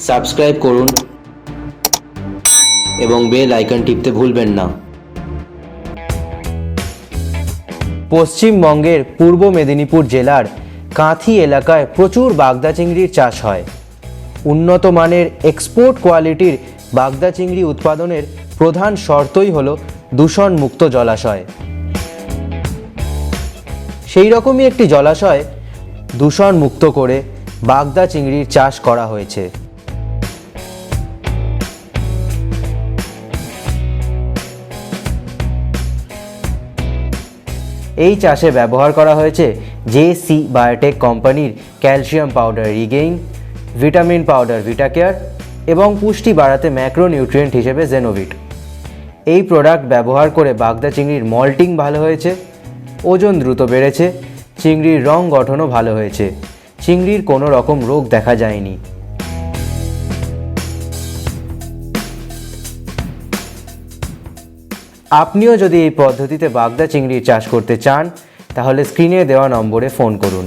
Subscribe করুন এবং bell icon টিপতে ভুলবেন না। পশ্চিমবঙ্গের পূর্ব মেদিনীপুর জেলার কাঁথি এলাকায় প্রচুর বাগদা চিংড়ির চাষ হয়। উন্নত মানের এক্সপোর্ট কোয়ালিটির বাগদা চিংড়ি উৎপাদনের প্রধান শর্তই হল দূষণমুক্ত জলাশয়। সেই রকমই একটি জলাশয় দূষণ মুক্ত করে বাগদা চিংড়ির চাষ করা হয়েছে। এই চাষে ব্যবহার করা হয়েছে জে সি বায়োটেক কোম্পানির calcium powder Regain, vitamin powder Vitacare এবং পুষ্টি বাড়াতে ম্যাক্রোনিউট্রিয়েন্ট হিসেবে জেনোভিট। এই প্রোডাক্ট ব্যবহার করে বাগদা চিংড়ির মল্টিং ভালো হয়েছে, ওজন দ্রুত বেড়েছে, চিংড়ির রং গঠনও ভালো হয়েছে, চিংড়ির কোনো রকম রোগ দেখা যায়নি। আপনিও যদি এই পদ্ধতিতে বাগদা চিংড়ির চাষ করতে চান, তাহলে স্ক্রিনে দেওয়া নম্বরে ফোন করুন।